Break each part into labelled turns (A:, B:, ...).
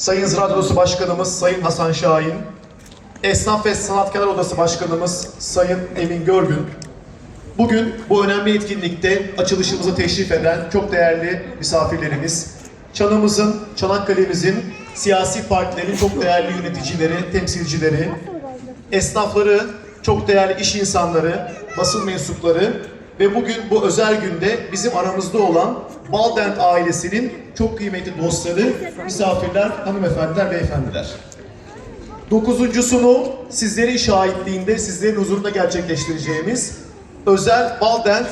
A: Sayın Ziraat Odası Başkanımız Sayın Hasan Şahin, Esnaf ve Sanatkarlar Odası Başkanımız Sayın Emin Görgün, bugün bu önemli etkinlikte açılışımızı teşrif eden çok değerli misafirlerimiz, Çanımızın, Çanakkale'mizin siyasi partilerin çok değerli yöneticileri, temsilcileri, esnafları, çok değerli iş insanları, basın mensupları ve bugün bu özel günde bizim aramızda olan Baldent ailesinin çok kıymetli dostları, misafirler, hanımefendiler, beyefendiler. Dokuzuncusunu sizlerin şahitliğinde, sizlerin huzurunda gerçekleştireceğimiz özel Baldent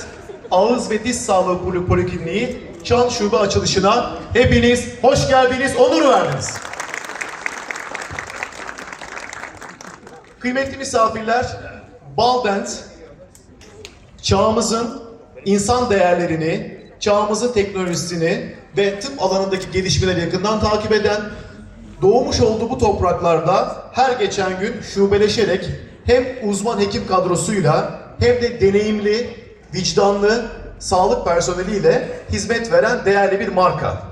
A: Ağız ve Diş Sağlığı Poli- Polikliniği Çan Şube açılışına hepiniz hoş geldiniz, onur verdiniz. Kıymetli misafirler, Baldent çağımızın insan değerlerini, çağımızın teknolojisini ve tıp alanındaki gelişmeleri yakından takip eden, doğmuş olduğu bu topraklarda her geçen gün şubeleşerek hem uzman hekim kadrosuyla hem de deneyimli, vicdanlı sağlık personeliyle hizmet veren değerli bir marka.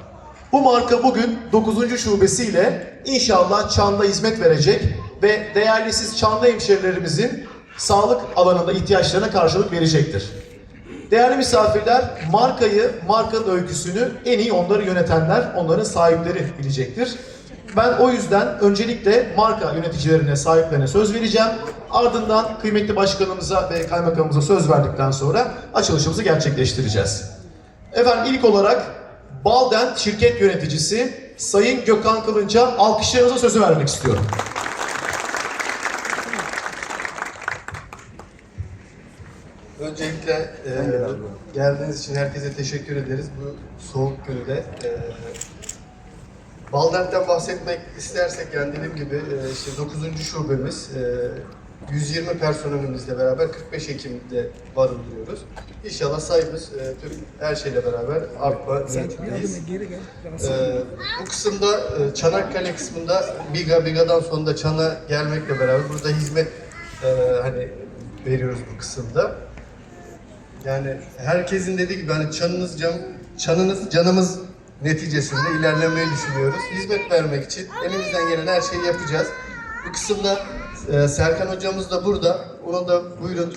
A: Bu marka bugün 9. şubesiyle inşallah Çan'da hizmet verecek ve değerli siz Çan'da hemşerilerimizin sağlık alanında ihtiyaçlarına karşılık verecektir. Değerli misafirler, markayı, markanın öyküsünü en iyi onları yönetenler, onların sahipleri bilecektir. Ben o yüzden öncelikle marka yöneticilerine, sahiplerine söz vereceğim. Ardından kıymetli başkanımıza ve kaymakamımıza söz verdikten sonra açılışımızı gerçekleştireceğiz. Efendim ilk olarak Baldent şirket yöneticisi Sayın Gökhan Kılınç'a alkışlarınıza sözü vermek istiyorum.
B: Öncelikle e, geldiğiniz için herkese teşekkür ederiz bu soğuk günde. E, Baldent'ten bahsetmek istersek yani dediğim gibi e, işte 9. şubemiz e, 120 personelimizle beraber 45 Ekim'de barındırıyoruz. İnşallah sayımız e, tüm her şeyle beraber artma niyetindeyiz. Ee, bu kısımda e, Çanakkale kısmında Biga Biga'dan sonra da Çan'a gelmekle beraber burada hizmet e, hani veriyoruz bu kısımda. Yani herkesin dediği gibi hani çanınız can, çanınız canımız neticesinde ilerlemeyi düşünüyoruz. Hizmet vermek için elimizden gelen her şeyi yapacağız. Bu kısımda e, Serkan hocamız da burada. Onu da buyurun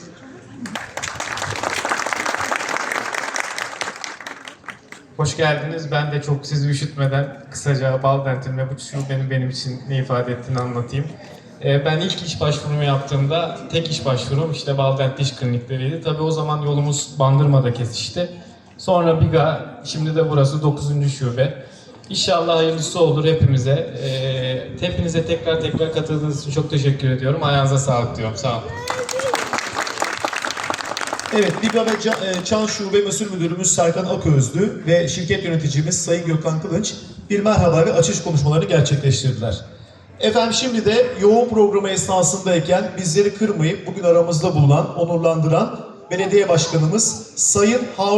C: Hoş geldiniz. Ben de çok sizi üşütmeden kısaca Baldent'in ve bu şubenin benim için ne ifade ettiğini anlatayım. Ee, Ben ilk iş başvurumu yaptığımda tek iş başvurum işte Baldent diş klinikleriydi. Tabii o zaman yolumuz Bandırma'da kesişti. Sonra Biga, şimdi de burası 9. şube. İnşallah hayırlısı olur hepimize. Ee, hepinize tekrar tekrar katıldığınız için çok teşekkür ediyorum. Ayağınıza sağlık diyorum. Sağ olun.
A: Evet, Biga ve e, Çan Şube Mesul Müdürümüz Serkan Aközlü ve şirket yöneticimiz Sayın Gökhan Kılınç bir merhaba ve açış konuşmalarını gerçekleştirdiler. Efendim şimdi de yoğun programı esnasındayken bizleri kırmayıp bugün aramızda bulunan, onurlandıran belediye başkanımız Sayın Harun